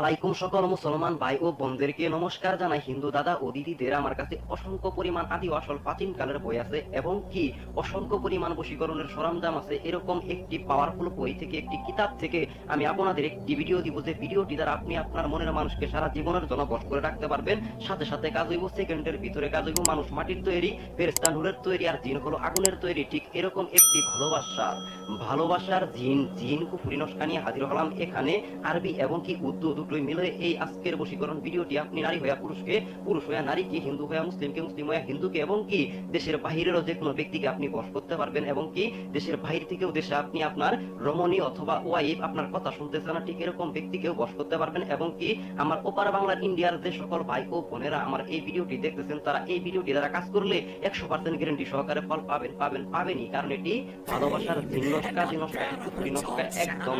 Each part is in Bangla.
আলাইকুম সকল মুসলমান ভাই ও বোনদেরকে নমস্কার জানাই। হিন্দু দাদা ও দিদিদের আমার কাছে অসংখ্য পরিমাণ আদি বই আছে এবং কি অসংখ্য পরিমাণ বশীকরণের সরঞ্জাম আছে। এরকম একটি পাওয়ারফুল বই থেকে, একটি কিতাব থেকে আমি আপনাদের একটি ভিডিও দিব যে ভিডিওটি দ্বারা আপনি আপনার মনের মানুষকে সারা জীবনের জন্য বশ করে রাখতে পারবেন। সাথে সাথে কাজ হইব সেকেন্ডের ভিতরে, কাজ হইব মানুষ মাটির তৈরি তৈরি আর হলো আগুনের তৈরি। ঠিক এরকম একটি ভালোবাসার ভালোবাসার জিন জিন কুফুরি নস্কা নিয়ে হাজির হলাম এখানে। আরবি এবং কি উর্দু দুটোই মিলে এই আজকের বশীকরণ ভিডিওটি। আপনি নারী হইয়া পুরুষকে, পুরুষ হইয়া নারীকে, হিন্দু হইয়া মুসলিমকে, মুসলিম হইয়া হিন্দুকে এবং কি দেশের বাহিরেরও যে কোনো ব্যক্তিকে আপনি বশ করতে পারবেন এবং কি দেশের বাহির থেকেও দেশে আপনি আপনার রমণী অথবা ওয়াইফ আপনার কথা শুনতেছে না ঠিক এরকম ব্যক্তিকেও বস করতে পারবেন এবং কি আমার ওপার বাংলার ইন্ডিয়ার যে সকল ভাই ও বোনেরা আমার এই ভিডিওটি দেখতেছেন, তারা এই ভিডিওটি দ্বারা কাজ করলে একশো পার্সেন্ট গ্যারেন্টি সহকারে ফল পাবেন পাবেন, পাবেনই। কারণ এটি ভালোবাসার একদম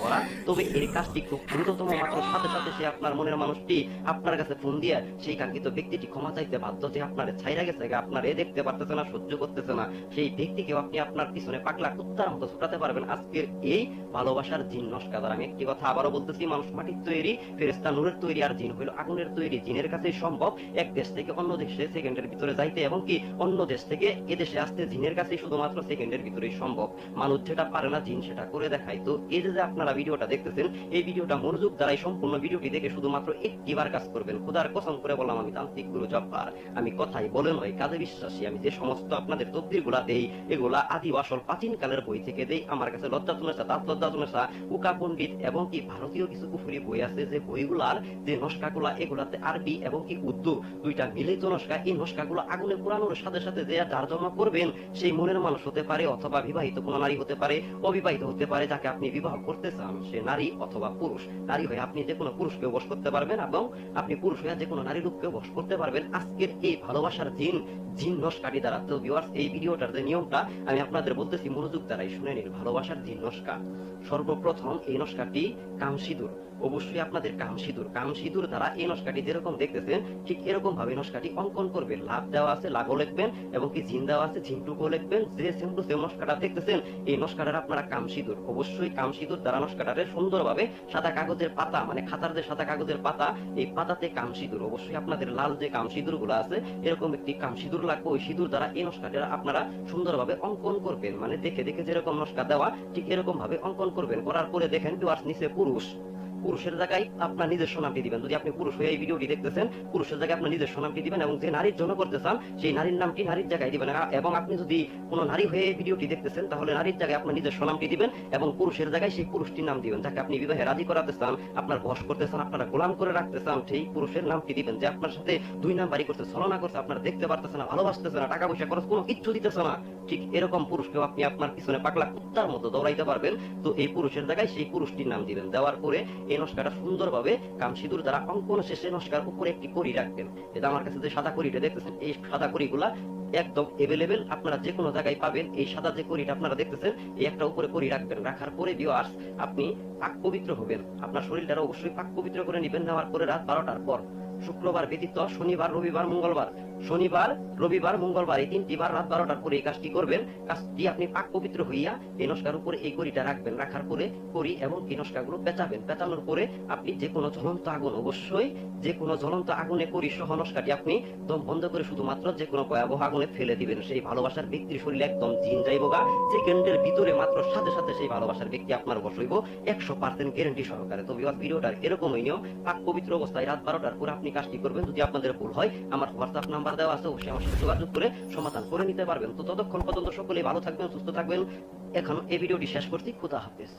ভরা। তবে এই কাজটি খুব দ্রুততম মাত্র সাথে সাথে সে আপনার মনের মানুষটি আপনার কাছে ফোন দিয়ে সেই কাঙ্ক্ষিত ব্যক্তিটি ক্ষমা চাইতে বাধ্য যে আপনার ছাইরা গেছে। আপনার এ দেখতে পারতেছে না, সহ্য করতেছে না। সেই ব্যক্তিকেও আপনি আপনার পিছনে পাকলা কুত্তার মতো পারবেন। আজকের এই ভালোবাসার জিন নস্কা দ্বারা আমি একটি কথা আবারও বলতেছি, মানুষ মাটির তৈরি ফেরেস্তা নূরের তৈরি, আর জিন হইল আগুনের তৈরি। জিনের কাছে সম্ভব এক দেশ থেকে অন্য দেশে সেকেন্ডের ভিতরে যাইতে এবং কি অন্য দেশ থেকে এদেশে আসতে জিনের কাছে শুধুমাত্র সেকেন্ডের ভিতরেই সম্ভব। মানুষ যেটা পারে না, জিন সেটা করে দেখায়। তো এই যে আপনারা ভিডিওটা দেখতেছেন, এই ভিডিওটা মনোযোগ দ্বারাই সম্পূর্ণ ভিডিওটি দেখে শুধুমাত্র একটিবার কাজ করবেন। খুদার কসম করে বললাম, আমি তান্ত্রিক গুরু জব্বার। আমি কথাই বলে নয়, কাজে বিশ্বাসী। আমি যে সমস্ত আপনাদের তদ্বিরগুলা দেই, এগুলা আদি আসল প্রাচীন কালের বই থেকে দেই। আমার কাছে লজ্জা তুমেসা দাঁত লজ্জা তুমেসা উকা পণ্ডিত এবং কি ভারতীয় কিছু কুফুরি বই আছে যে বইগুলার যে নস্কাগুলা, এগুলাতে আরবি এবং কি উর্দু দুইটা মিলিত নস্কা, এই নস্কাগুলো আগুনে পুরানোর সাথে সাথে যে যার জমা করবেন, সেই মনের মানুষ হতে পারে। অথবা বিবাহিত কোনো নারী হতে পারে, অবিবাহিত হতে পারে, যাকে আপনি বিবাহ করতে চান, সে নারী অথবা পুরুষ। নারী হয়ে আপনি যে কোনো পুরুষকে বশ করতে পারবেন এবং আপনি পুরুষ হয়ে যে কোনো নারী রূপকে বশ করতে পারবেন। আজকের এই ভালোবাসার জিন জিন নস্কাটি দ্বারা। তো ভিউয়ার্স এই ভিডিওটার যে নিয়মটা, আমি আপনাদের বলতেছি, মনোযোগ দ্বারাই শুনে নিন ভালোবাসার নস্কা সর্বপ্রথম এই নস্কাটি অবশ্যই আপনাদের কাম সিঁদুর। কাম সিঁদুর দ্বারা এই নস্কাটি যেরকম দেখতেছেন, ঠিক এরকম ভাবে নস্কাটি অঙ্কন করবেন। লাভ দেওয়া আছে, লাগও লিখবেন এবং কি জিন দেওয়া আছে জিনটুকু লিখবেন। যে সেম টু সেম নস্কাটা দেখতেছেন, এই নস্কাটার আপনারা কাম সিঁদুর। অবশ্যই কাম সিঁদুর দ্বারা নস্কাটারে সুন্দরভাবে সাদা কাগজের পাতা মানে খাতার যে সাদা কাগজের পাতা, এই পাতাতে কাম সিঁদুর। অবশ্যই আপনাদের লাল যে কাম সিঁদুরগুলো আছে, এরকম একটি কাম সিঁদুর লাগবে, ওই সিঁদুর দ্বারা এই নস্কাটা আপনারা সুন্দরভাবে অঙ্কন করবেন। মানে দেখে দেখে যেরকম নস্কা দেওয়া, ঠিক এরকম ভাবে অঙ্কন করবেন। করার পরে দেখেন ডুয়ার্স নিচে পুরুষ। পুরুষের জায়গায় আপনার নিজস্ব নামটি দিবেন। যদি আপনি পুরুষ হয়ে এই ভিডিওটি দেখতেছেন, পুরুষের জায়গায় আপনার নিজস্ব নামটি দিবেন এবং যে নারীর জন্য করতে চান, সেই নারীর নামটি নারীর জায়গায় দিবেন। এবং আপনি যদি কোনো নারী হয়ে এই ভিডিওটি দেখতেছেন, তাহলে নারীর জায়গায় আপনার নিজস্ব নামটি দিবেন এবং পুরুষের জায়গায় সেই পুরুষটির নাম দিবেন। যাকে আপনি বিবাহে রাজি করাতে চান, আপনার বস করতে চান, আপনারা গোলাম করে রাখতে চান, সেই পুরুষের নামটি দিবেন। যে আপনার সাথে দুই নাম্বারই করতে ছলনা করছে, আপনার দেখতে পারতেছে না ভালোবাসতেছে না টাকা পয়সা খরচ কোনো কিচ্ছু দিতেছে না। ঠিক এরকম পুরুষকেও আপনি আপনার পিছনে পাগলা কুত্তার মতো দৌড়াইতে পারবেন। তো এই পুরুষের জায়গায় সেই পুরুষটির নাম দিবেন। দেওয়ার পরে এই নস্কাটা সুন্দরভাবে কাম সিঁদুর দ্বারা অঙ্কন শেষে নস্কার উপরে একটি করি রাখবেন। এটা আমার কাছে যে সাদা করিটা দেখতেছেন, এই সাদা করিগুলা একদম এভেলেবেল আপনারা যে কোনো জায়গায় পাবেন। এই সাদা যে করিটা আপনারা দেখতেছেন, এই একটা উপরে করি রাখবেন। রাখার পরে ভিউয়ার্স আপনি পাক পবিত্র হবেন। আপনার শরীরটা অবশ্যই পাক পবিত্র করে নেবেন। নেওয়ার পরে রাত বারোটার পর, শুক্রবার ব্যতীত শনিবার, রবিবার, মঙ্গলবার শনিবার, রবিবার, মঙ্গলবার এই তিনটি বার রাত বারোটার পরে এই কাজটি করবেন। কাজটি আপনি পাক পবিত্র হইয়া এই নস্কার উপরে এই করিটা রাখবেন। রাখার পরে করি এবং এই নস্কাগুলো পেঁচাবেন। পেঁচানোর পরে আপনি যে কোনো জ্বলন্ত আগুন, অবশ্যই যে কোনো জ্বলন্ত আগুনে করি সহ নস্কাটি আপনি দম বন্ধ করে শুধুমাত্র যে কোনো ভয়াবহ আগুনে ফেলে দিবেন। সেই ভালোবাসার ব্যক্তির শরীরে একদম জিন যাইব গা। সেকেন্ডের ভিতরে মাত্র সাথে সাথে সেই ভালোবাসার ব্যক্তি আপনার বসইব একশো পার্সেন্ট গ্যারেন্টি সহকারে। তো বিবাহ ভিডিওটার এরকমই নিয়ম। পাক পবিত্র অবস্থায় রাত বারোটার পরে আপনি কাজটি করবেন। যদি আপনাদের ভুল হয়, আমার হোয়াটসঅ্যাপ নাম্বার দেওয়া আছে, অবশ্যই আমার সাথে যোগাযোগ করে সমাধান করে নিতে পারবেন। তো ততক্ষণ পর্যন্ত সকলেই ভালো থাকবেন, সুস্থ থাকবেন। এখন এই ভিডিওটি শেষ করছি, খুদা হাফেজ।